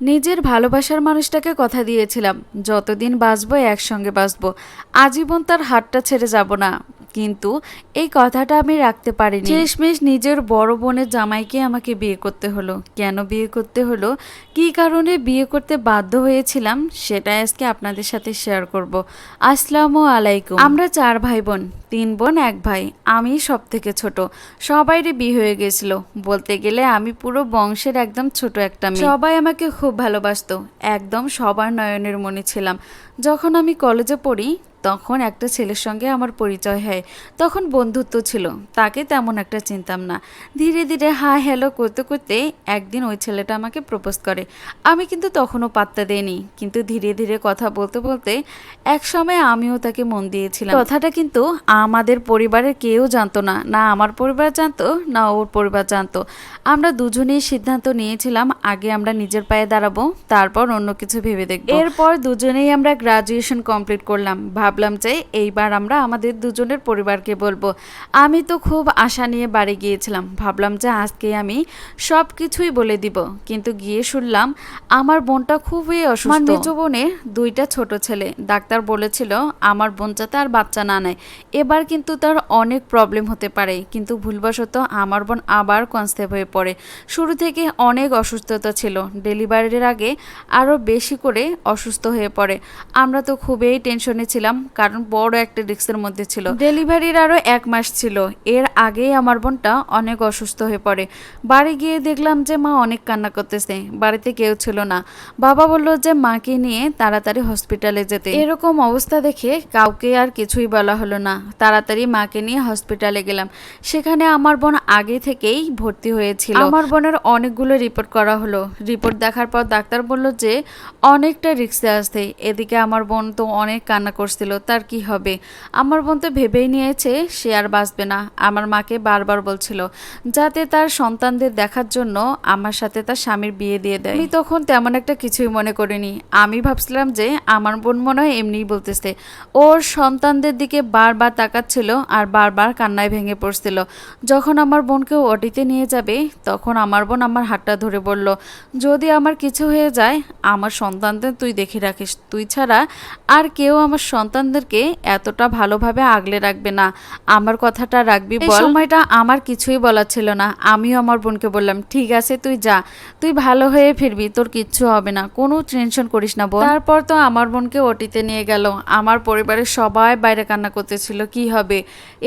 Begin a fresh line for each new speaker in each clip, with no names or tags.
নিজের ভালোবাসার মানুষটাকে কথা দিয়েছিলাম, যতদিন বাঁচবো একসঙ্গে বাঁচবো, আজীবন তার হাতটা ছেড়ে যাব না। কিন্তু এই কথাটা আমি রাখতে পারিনি। শেষমেশ নিজের বড় বোনের জামাইকে আমাকে বিয়ে করতে হলো। কেন বিয়ে করতে হলো? কি কারণে বিয়ে করতে বাধ্য হয়েছিলাম? সেটা আজকে আপনাদের সাথে শেয়ার করব। আসসালামু আলাইকুম। আমরা চার ভাই বোন তিন বোন, এক ভাই। আমি সব থেকে ছোট। সবাইরই বিয়ে হয়ে গেছিল। বলতে গেলে আমি পুরো বংশের একদম ছোট একটা মেয়ে। সবাই আমাকে খুব ভালোবাসতো। একদম সবার নয়নের মনে ছিলাম। যখন আমি কলেজে পড়ি তখন একটা ছেলের সঙ্গে আমার পরিচয় হয়। তখন বন্ধুত্ব ছিল তাকে তেমন একটা চিনতাম না। ধীরে ধীরে হা হ্যালো করতে করতে একদিন ওই ছেলেটা আমাকে প্রপোজ করে। আমি কিন্তু তখনও পাত্তা দেইনি কিন্তু ধীরে ধীরে কথা বলতে বলতে এক সময় আমিও তাকে মন দিয়েছিলাম। কথাটা কিন্তু আমাদের পরিবারের কেউ জানতো না না আমার পরিবার জানতো না ওর পরিবার জানতো। আমরা দুজনেই সিদ্ধান্ত নিয়েছিলাম আগে আমরা নিজের পায়ে দাঁড়াবো তারপর অন্য কিছু ভেবে দেখব। এরপর দুজনেই আমরা গ্রাজুয়েশন কমপ্লিট করলাম। ভাবলাম যে এইবার আমরা আমাদের দুজনের পরিবারকে বলব। আমি তো খুব আশা নিয়ে বাড়ি গিয়েছিলাম। ভাবলাম যে আজকে আমি সব কিছুই বলে দিব। কিন্তু গিয়ে শুনলাম আমার বোনটা খুবই অসুস্থ। আমার মেজো বোনের দুইটা ছোট ছেলে। ডাক্তার বলেছিল আমার বোন যাতে আর বাচ্চা না নেয়। এবার কিন্তু তার অনেক প্রবলেম হতে পারে। কিন্তু ভুলবশত আমার বোন আবার কনসেপ্ট হয়ে পড়ে। শুরু থেকে অনেক অসুস্থতা ছিল। ডেলিভারির আগে আরও বেশি করে অসুস্থ হয়ে পড়ে। আমরা তো খুবই টেনশনে ছিলাম। কারণ বড় একটা রিস্কের মধ্যে ছিল। ডেলিভারির আরও এক মাস ছিল। এর আগেই আমার বোনটা অনেক অসুস্থ হয়ে পড়ে। বাড়ি গিয়ে দেখলাম যে মা অনেক কান্না করতেছে। বাড়িতে কেউ ছিল না। বাবা বলল যে মাকে নিয়ে তাড়াতাড়ি হসপিটালে যেতে। এরকম অবস্থা দেখে কাউকে আর কিছুই বলা হলো না। তাড়াতাড়ি মাকে নিয়ে হসপিটালে গেলাম। সেখানে আমার বোন আগে থেকেই ভর্তি হয়েছিল। আমার বোনের অনেকগুলো রিপোর্ট করা হলো। রিপোর্ট দেখার পর ডাক্তার বলল যে অনেকটা রিক্সে আসতে এদিকে আমার বোন তো অনেক কান্না করছিল। তার কি হবে? আমার বোন তো ভেবেই নিয়েছে, সে আর বাঁচবে না। আমার মাকে বারবার বলছিল, যাতে তার সন্তানদের দেখার জন্য আমার সাথে তার স্বামীর বিয়ে দিয়ে দেয়। আমি তখন তেমন একটা কিছুই মনে করিনি। আমি ভাবছিলাম যে আমার বোন মনে হয় এমনিই বলতেছে। ওর সন্তানদের দিকে বারবার তাকাচ্ছিল আর বারবার কান্নায় ভেঙে পড়ছিল। যখন আমার বোনকে ওটিতে নিয়ে যাবে, তখন আমার বোন আমার হাতটা ধরে বলল, যদি আমার কিছু হয়ে যায়, আমার সন্তানদের তুই দেখে রাখিস। তুই ছাড়া আর কেউ আমার সন্তানদেরকে এতটা ভালোভাবে আগলে রাখবে না। আমার কথাটা রাখবি বল। সময়টা আমার কিছুই বলার ছিল না। আমিও আমার বোনকে বললাম ঠিক আছে তুই যা। তুই ভালো হয়ে ফিরবি তোর কিচ্ছু হবে না। কোনো টেনশন করিস না বোন। তারপর তো আমার বোনকে ওটিতে নিয়ে গেল। আমার পরিবারের সবাই বাইরে কান্না করতেছিল কি হবে?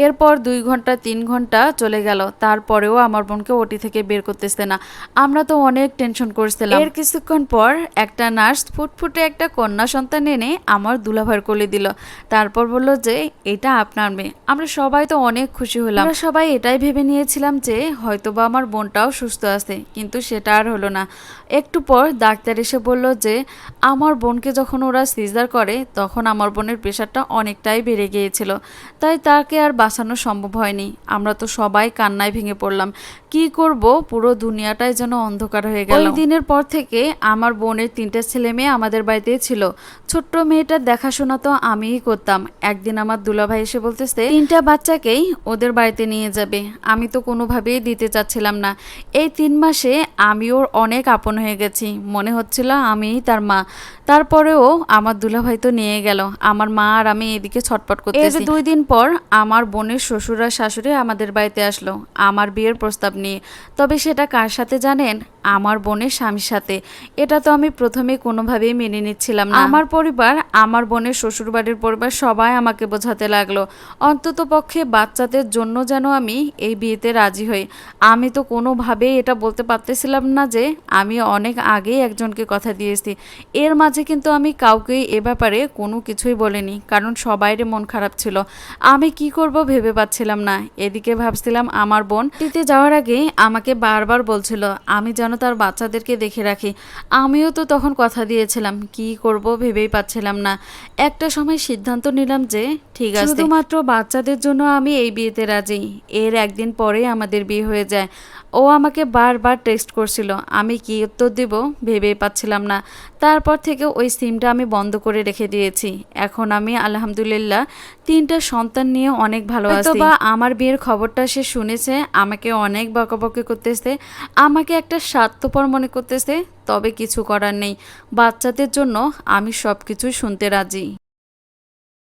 এরপর দুই ঘণ্টা তিন ঘণ্টা চলে গেল। তারপরেও আমার বোনকে ওটি থেকে বের করতেছে না। আমরা তো অনেক টেনশন করছিলাম। এর কিছুক্ষণ পর একটা নার্স ফুটফুটে একটা কন্যা সন্তান এনে আমার দুলাভার কোলে দিল। তারপর বলল যে, এটা আপনার মেয়ে। আমরা সবাই তো অনেক খুশি হলাম। আমরা সবাই এটাই ভেবে নিয়েছিলাম যে, হয়তোবা আমার বোনটাও সুস্থ আছে, কিন্তু সেটা আর হলো না। একটু পর ডাক্তার এসে বলল যে, আমার বোনকে যখন ওরা সিজার করে, তখন আমার বোনের প্রেশারটা অনেকটাই বেড়ে গিয়েছিল। তাই তাকে আর বাঁচানো সম্ভব হয়নি। আমরা তো সবাই কান্নায় ভেঙে পড়লাম। কি করব? পুরো দুনিয়াটাই যেন অন্ধকার হয়ে গেল। ওই দিনের পর থেকে আমার বোনের তিনটে ছেলে মেয়ে আমাদের বাড়িতেই ছিল। ছোট্ট মেয়েটার দেখাশোনা তো আমিই করতাম। একদিন আমার দুলাভাই এসে বলতেছে তিনটা বাচ্চাকেই ওদের বাড়িতে নিয়ে যাবে। আমি তো কোনোভাবেই দিতে চাচ্ছিলাম না। এই তিন মাসে আমি ওর অনেক আপন হয়ে গেছি। মনে হচ্ছিল আমিই তার মা। তারপরেও আমার দুলাভাই তো নিয়ে গেল। আমার মা আর আমি এদিকে ছটপট করতে দুই দিন পর আমার বোনের শ্বশুর আর শাশুড়ি আমাদের বাড়িতে আসলো। আমার বিয়ের প্রস্তাব তবে সেটা কার সাথে জানেন? আমার বোনের স্বামীর সাথে। এটা তো আমি প্রথমে কোনোভাবেই মেনে নিচ্ছিলাম না। আমার পরিবার, আমার বোনের শ্বশুরবাড়ির পরিবার সবাই আমাকে বোঝাতে লাগল। অন্তত পক্ষে বাচ্চাদের জন্য যেন আমি এই বিয়েতে রাজি হই। আমি তো কোনোভাবেই এটা বলতে পারতেছিলাম না যে আমি অনেক আগেই একজনকে কথা দিয়েছি। এর মাঝে কিন্তু আমি কাউকেই এ ব্যাপারে কোনো কিছুই বলিনি, কারণ সবাইরে মন খারাপ ছিল। আমি কি করব ভেবে পাচ্ছিলাম না। এদিকে ভাবছিলাম আমার বোন যাওয়ার আগে আমাকে বারবার বলছিল, আমি যেন তার বাচ্চাদেরকে দেখে রাখি। আমিও তো তখন কথা দিয়েছিলাম, কি করব ভেবেই পাচ্ছিলাম না। একটা সময় সিদ্ধান্ত নিলাম যে ঠিক আছে। শুধুমাত্র বাচ্চাদের জন্য আমি এই বিয়েতে রাজি। এর একদিন পরে আমাদের বিয়ে হয়ে যায়। ও আমাকে বারবার টেক্সট করছিল আমি কি উত্তর দেব? ভেবেই পাচ্ছিলাম না। তারপর থেকে ওই সিমটা আমি বন্ধ করে রেখে দিয়েছি। এখন আমি আলহামদুলিল্লাহ তিনটা সন্তান নিয়ে অনেক ভালো আছি। বা আমার বিয়ের খবরটা সে শুনেছে আমাকে অনেক বকাবকি করতেছে আমাকে একটা স্বার্থপর মনে করতেছে তবে কিছু করার নেই। বাচ্চাদের জন্য আমি সব কিছু শুনতে রাজি।